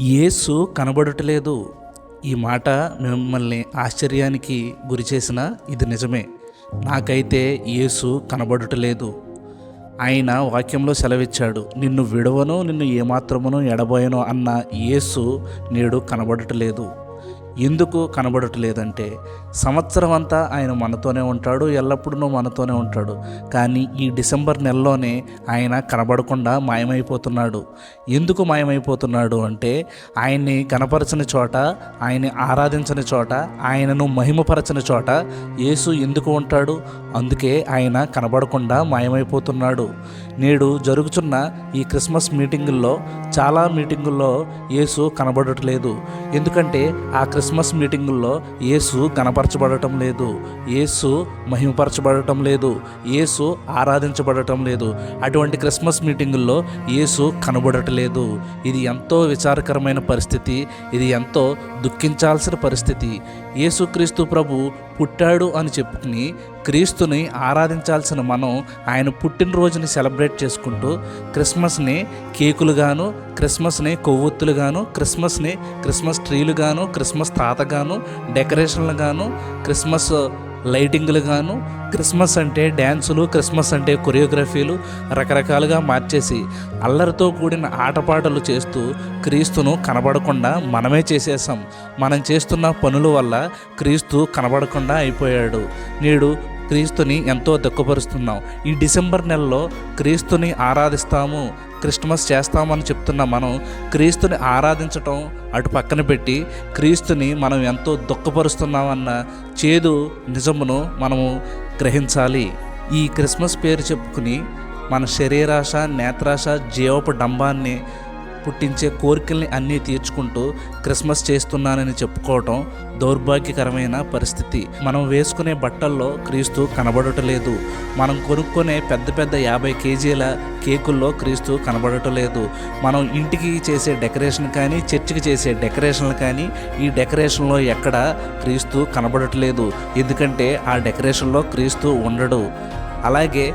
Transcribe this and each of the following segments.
యేసు కనబడటలేదు. ఈ మాట మిమ్మల్ని ఆశ్చర్యానికి గురి చేసిన ఇది నిజమే. నాకైతే యేసు కనబడటలేదు. ఆయన వాక్యంలో సెలవిచ్చాడు నిన్ను విడవను నిన్ను ఏమాత్రమును ఎడబోయను అన్న యేసు నేడు కనబడటలేదు. ఎందుకు కనబడటలేదంటే సంవత్సరం అంతా ఆయన మనతోనే ఉంటాడు ఎల్లప్పుడూ మనతోనే ఉంటాడు. కానీ ఈ డిసెంబర్ నెలలోనే ఆయన కనబడకుండా మాయమైపోతున్నాడు. ఎందుకు మాయమైపోతున్నాడు అంటే ఆయన్ని కనపరచని చోట ఆయన్ని ఆరాధించని చోట ఆయనను మహిమపరచని చోట యేసు ఎందుకు ఉంటాడు? అందుకే ఆయన కనబడకుండా మాయమైపోతున్నాడు. నేడు జరుగుతున్న ఈ క్రిస్మస్ మీటింగుల్లో చాలా మీటింగుల్లో యేసు కనబడట్లేదు. ఎందుకంటే ఆ క్రిస్మస్ మీటింగుల్లో యేసు కనపరచబడటం లేదు. యేసు మహిమపరచబడటం లేదు. యేసు ఆరాధించబడటం లేదు. అటువంటి క్రిస్మస్ మీటింగుల్లో యేసు కనబడటలేదు. ఇది ఎంతో విచారకరమైన పరిస్థితి. ఇది ఎంతో దుఃఖించాల్సిన పరిస్థితి. యేసుక్రీస్తు ప్రభు పుట్టాడు అని చెప్పుకుని క్రీస్తుని ఆరాధించాల్సిన మనం ఆయన పుట్టినరోజుని సెలబ్రేట్ చేసుకుంటూ క్రిస్మస్ని కేకులుగాను క్రిస్మస్ని కొవ్వొత్తులుగాను క్రిస్మస్ని క్రిస్మస్ ట్రీలుగాను క్రిస్మస్ తాతగాను డెకరేషన్లుగాను క్రిస్మస్ లైటింగ్లుగాను క్రిస్మస్ అంటే డ్యాన్సులు క్రిస్మస్ అంటే కొరియోగ్రఫీలు రకరకాలుగా మార్చేసి అల్లరితో కూడిన ఆటపాటలు చేస్తూ క్రీస్తును కనబడకుండా మనమే చేసేసాం మనం చేస్తున్న పనుల వల్ల క్రీస్తు కనబడకుండా అయిపోయాడు. నేడు క్రీస్తుని ఎంతో దుఃఖపరుస్తున్నాం. ఈ డిసెంబర్ నెలలో క్రీస్తుని ఆరాధిస్తాము. క్రిస్మస్ చేస్తామని చెప్తున్న మనం క్రీస్తుని ఆరాధించటం అటు పక్కన పెట్టి క్రీస్తుని మనం ఎంతో దుఃఖపరుస్తున్నామన్న చేదు నిజమును మనము గ్రహించాలి. ఈ క్రిస్మస్ పేరు చెప్పుకుని మన శరీరాశ నేత్రాశ జీవపు డంబాన్ని పుట్టించే కోరికల్ని అన్నీ తీర్చుకుంటూ క్రిస్మస్ చేస్తున్నానని చెప్పుకోవటం దౌర్భాగ్యకరమైన పరిస్థితి. మనం వేసుకునే బట్టల్లో క్రీస్తు కనబడటలేదు. మనం కొనుక్కునే పెద్ద పెద్ద యాభై కేజీల కేకుల్లో క్రీస్తు కనబడటలేదు. మనం ఇంటికి చేసే డెకరేషన్ కానీ చర్చికి చేసే డెకరేషన్లు కానీ ఈ డెకరేషన్లో ఎక్కడ క్రీస్తు కనబడట్లేదు. ఎందుకంటే ఆ డెకరేషన్లో క్రీస్తు ఉండడు. అలాగే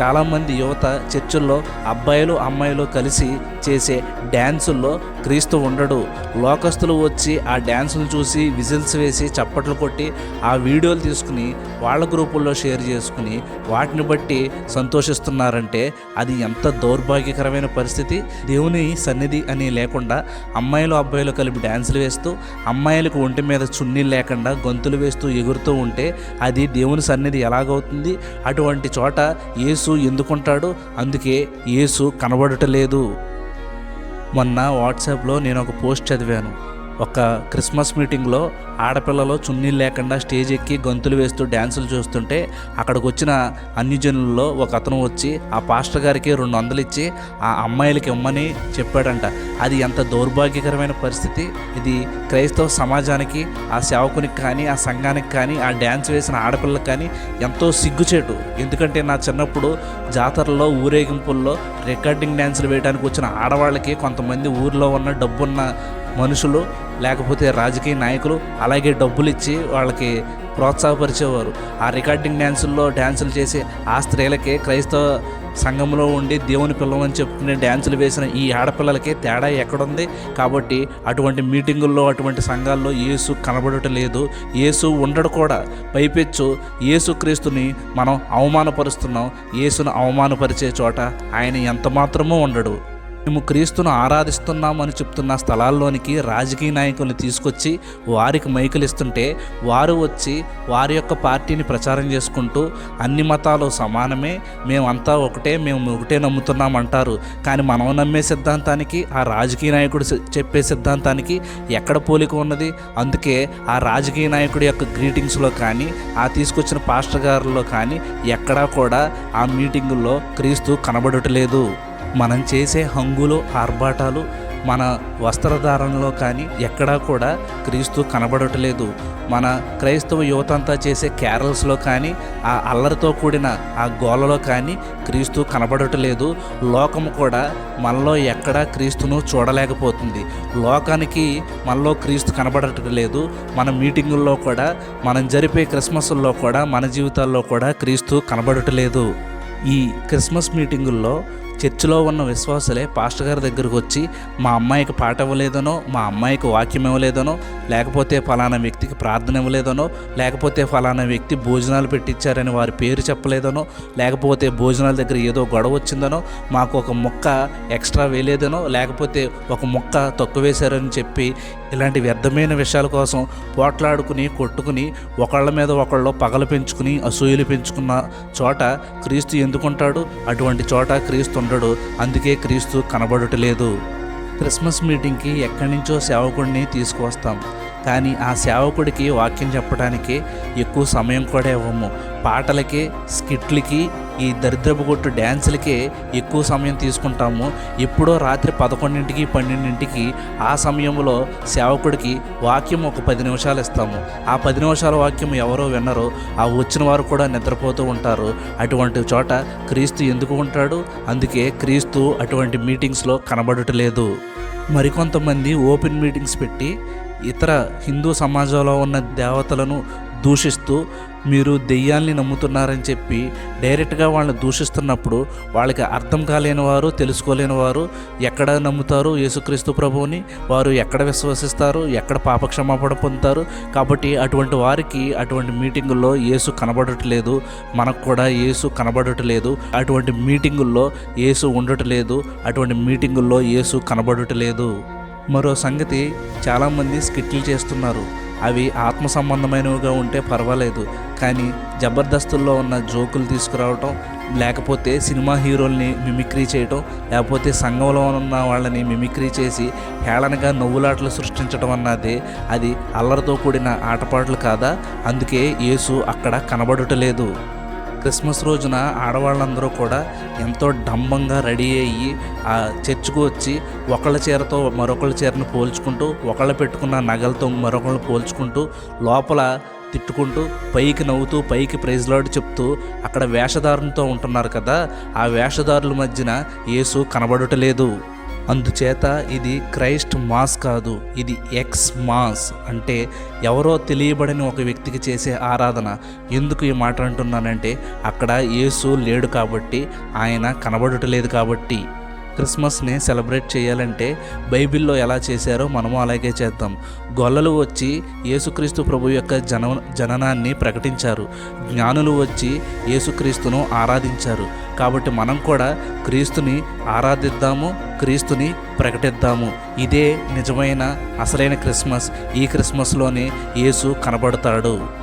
చాలామంది యువత చర్చిల్లో అబ్బాయిలు అమ్మాయిలు కలిసి చేసే డ్యాన్సుల్లో క్రీస్తు ఉండడు. లోకస్తులు వచ్చి ఆ డ్యాన్సులు చూసి విజిల్స్ వేసి చప్పట్లు కొట్టి ఆ వీడియోలు తీసుకుని వాళ్ళ గ్రూపుల్లో షేర్ చేసుకుని వాటిని బట్టి సంతోషిస్తున్నారంటే అది ఎంత దౌర్భాగ్యకరమైన పరిస్థితి. దేవుని సన్నిధి అని లేకుండా అమ్మాయిలు అబ్బాయిలు కలిపి డ్యాన్సులు వేస్తూ అమ్మాయిలకు ఒంటి మీద చున్నీలు లేకుండా గొంతులు వేస్తూ ఎగురుతూ ఉంటే అది దేవుని సన్నిధి ఎలాగవుతుంది? అటువంటి చోట యేసు ఎందుకుంటాడు? అందుకే యేసు కనబడటలేదు. మొన్న వాట్సాప్లో నేను ఒక పోస్ట్ చదివాను. ఒక క్రిస్మస్ మీటింగ్లో ఆడపిల్లలు చున్నీలు లేకుండా స్టేజ్ ఎక్కి గంతులు వేస్తూ డ్యాన్సులు చూస్తుంటే అక్కడికి వచ్చిన అన్ని జనుల్లో ఒక అతను వచ్చి ఆ పాస్టర్ గారికి రెండు వందలు ఇచ్చి ఆ అమ్మాయిలకి ఇమ్మని చెప్పాడంట. అది ఎంత దౌర్భాగ్యకరమైన పరిస్థితి. ఇది క్రైస్తవ సమాజానికి ఆ సేవకునికి కానీ ఆ సంఘానికి కానీ ఆ డ్యాన్స్ వేసిన ఆడపిల్లకి కానీ ఎంతో సిగ్గుచేటు. ఎందుకంటే నా చిన్నప్పుడు జాతరలో ఊరేగింపుల్లో రికార్డింగ్ డ్యాన్సులు వేయడానికి వచ్చిన ఆడవాళ్ళకి కొంతమంది ఊర్లో ఉన్న డబ్బున్న మనుషులు లేకపోతే రాజకీయ నాయకులు అలాగే డబ్బులు ఇచ్చి వాళ్ళకి ప్రోత్సాహపరిచేవారు. ఆ రికార్డింగ్ డ్యాన్సుల్లో డ్యాన్సులు చేసి ఆ స్త్రీలకే క్రైస్తవ సంఘంలో ఉండి దేవుని పిల్లలని చెప్పుకునే డ్యాన్సులు వేసిన ఈ ఆడపిల్లలకి తేడా ఎక్కడుంది? కాబట్టి అటువంటి మీటింగుల్లో అటువంటి సంఘాల్లో యేసు కనబడటం లేదు. యేసు ఉండడు కూడా. పైపెచ్చు యేసు క్రీస్తుని మనం అవమానపరుస్తున్నాం. యేసును అవమానపరిచే చోట ఆయన ఎంత మాత్రమూ ఉండడు. మేము క్రీస్తును ఆరాధిస్తున్నామని చెప్తున్న స్థలాల్లోనికి రాజకీయ నాయకుల్ని తీసుకొచ్చి వారికి మైకులు ఇస్తుంటే వారు వచ్చి వారి యొక్క పార్టీని ప్రచారం చేసుకుంటూ అన్ని మతాలు సమానమే మేమంతా ఒకటే మేము ఒకటే నమ్ముతున్నాం అంటారు. కానీ మనం నమ్మే సిద్ధాంతానికి ఆ రాజకీయ నాయకుడు చెప్పే సిద్ధాంతానికి ఎక్కడ పోలిక ఉన్నది? అందుకే ఆ రాజకీయ నాయకుడి యొక్క గ్రీటింగ్స్లో కానీ ఆ తీసుకొచ్చిన పాస్టర్ గారులో కానీ ఎక్కడా కూడా ఆ మీటింగుల్లో క్రీస్తు కనబడటలేదు. మనం చేసే హంగులు ఆర్భాటాలు మన వస్త్రధారణలో కానీ ఎక్కడా కూడా క్రీస్తు కనబడటలేదు. మన క్రైస్తవ యువత అంతా చేసే క్యారల్స్లో కానీ ఆ అల్లరితో కూడిన ఆ గోలలో కానీ క్రీస్తు కనబడటలేదు. లోకము కూడా మనలో ఎక్కడా క్రీస్తును చూడలేకపోతుంది. లోకానికి మనలో క్రీస్తు కనబడటలేదు. మన మీటింగుల్లో కూడా మనం జరిపే క్రిస్మస్ల్లో కూడా మన జీవితాల్లో కూడా క్రీస్తు కనబడటలేదు. ఈ క్రిస్మస్ మీటింగుల్లో చర్చిలో ఉన్న విశ్వాసులే పాస్టర్ గారి దగ్గరకు వచ్చి మా అమ్మాయికి పాట ఇవ్వలేదనో మా అమ్మాయికి వాక్యం ఇవ్వలేదనో లేకపోతే ఫలానా వ్యక్తికి ప్రార్థన ఇవ్వలేదనో లేకపోతే ఫలానా వ్యక్తి భోజనాలు పెట్టించారని వారి పేరు చెప్పలేదనో లేకపోతే భోజనాల దగ్గర ఏదో గొడవ వచ్చిందనో మాకు ఒక ముక్క ఎక్స్ట్రా వేయలేదనో లేకపోతే ఒక ముక్క తక్కువ వేశారని చెప్పి ఇలాంటి వ్యర్థమైన విషయాల కోసం పోట్లాడుకుని కొట్టుకుని ఒకళ్ళ మీద ఒకళ్ళు పగలు పెంచుకుని అసూయలు పెంచుకున్న చోట క్రీస్తు ఎందుకుంటాడు? అటువంటి చోట క్రీస్తు ఉండడు. అందుకే క్రీస్తు కనబడటలేదు. క్రిస్మస్ మీటింగ్కి ఎక్కడి నుంచో సేవకుడిని తీసుకువస్తాం. కానీ ఆ సేవకుడికి వాక్యం చెప్పడానికి ఎక్కువ సమయం కూడా ఇవ్వము. పాటలకి స్కిట్లకి ఈ దరిద్రపు కొట్టు డ్యాన్సులకే ఎక్కువ సమయం తీసుకుంటాము. ఎప్పుడో రాత్రి పదకొండింటికి పన్నెండింటికి ఆ సమయంలో సేవకుడికి వాక్యం ఒక పది నిమిషాలు ఇస్తాము. ఆ పది నిమిషాల వాక్యం ఎవరో విన్నరో ఆ వచ్చిన వారు కూడా నిద్రపోతూ ఉంటారు. అటువంటి చోట క్రీస్తు ఎందుకు ఉంటాడు? అందుకే క్రీస్తు అటువంటి మీటింగ్స్లో కనబడటలేదు. మరికొంతమంది ఓపెన్ మీటింగ్స్ పెట్టి ఇతర హిందూ సమాజంలో ఉన్న దేవతలను దూషిస్తూ మీరు దెయ్యాల్ని నమ్ముతున్నారని చెప్పి డైరెక్ట్గా వాళ్ళని దూషిస్తున్నప్పుడు వాళ్ళకి అర్థం కాలేని వారు తెలుసుకోలేని వారు ఎక్కడ నమ్ముతారు యేసుక్రీస్తు ప్రభువుని? వారు ఎక్కడ విశ్వసిస్తారు? ఎక్కడ పాపక్షమాపణ పొందుతారు? కాబట్టి అటువంటి వారికి అటువంటి మీటింగుల్లో యేసు కనబడట్లేదు. మనకు కూడా యేసు కనబడట్లేదు. అటువంటి మీటింగుల్లో యేసు ఉండటలేదు. అటువంటి మీటింగుల్లో యేసు కనబడటలేదు. మరో సంగతి చాలామంది స్కిట్లు చేస్తున్నారు. అవి ఆత్మ సంబంధమైనవిగా ఉంటే పర్వాలేదు. కానీ జబర్దస్తుల్లో ఉన్న జోకులు తీసుకురావటం లేకపోతే సినిమా హీరోల్ని మిమిక్రీ చేయటం లేకపోతే సంఘంలో ఉన్న వాళ్ళని మిమిక్రీ చేసి హేళనగా నవ్వులాటలు సృష్టించడం అన్నది అది అల్లరితో కూడిన ఆటపాటలు కాదా? అందుకే యేసు అక్కడ కనబడటలేదు. క్రిస్మస్ రోజున ఆడవాళ్ళందరూ కూడా ఎంతో డంబంగా రెడీ అయ్యి ఆ చర్చ్కు వచ్చి ఒకళ్ళ చీరతో మరొకళ్ళ చీరను పోల్చుకుంటూ ఒకళ్ళు పెట్టుకున్న నగలతో మరొకళ్ళు పోల్చుకుంటూ లోపల తిట్టుకుంటూ పైకి నవ్వుతూ పైకి ప్రైజ్లాడు చెప్తూ అక్కడ వేషధారులతో ఉంటున్నారు కదా ఆ వేషధారుల మధ్యన యేసు కనబడటలేదు. అందుచేత ఇది క్రైస్ట్ మాస్ కాదు ఇది ఎక్స్ మాస్. అంటే ఎవరో తెలియబడని ఒక వ్యక్తికి చేసే ఆరాధన. ఎందుకు ఈ మాట అంటున్నానంటే అక్కడ యేసు లేడు కాబట్టి ఆయన కనబడటలేదు కాబట్టి. క్రిస్మస్ని సెలబ్రేట్ చేయాలంటే బైబిల్లో ఎలా చేశారో మనము అలాగే చేద్దాం. గొల్లలు వచ్చి యేసుక్రీస్తు ప్రభు యొక్క జన జననాన్ని ప్రకటించారు. జ్ఞానులు వచ్చి యేసుక్రీస్తును ఆరాధించారు. కాబట్టి మనం కూడా క్రీస్తుని ఆరాధిద్దాము క్రీస్తుని ప్రకటిద్దాము. ఇదే నిజమైన అసలైన క్రిస్మస్. ఈ క్రిస్మస్లోనే యేసు కనబడతాడు.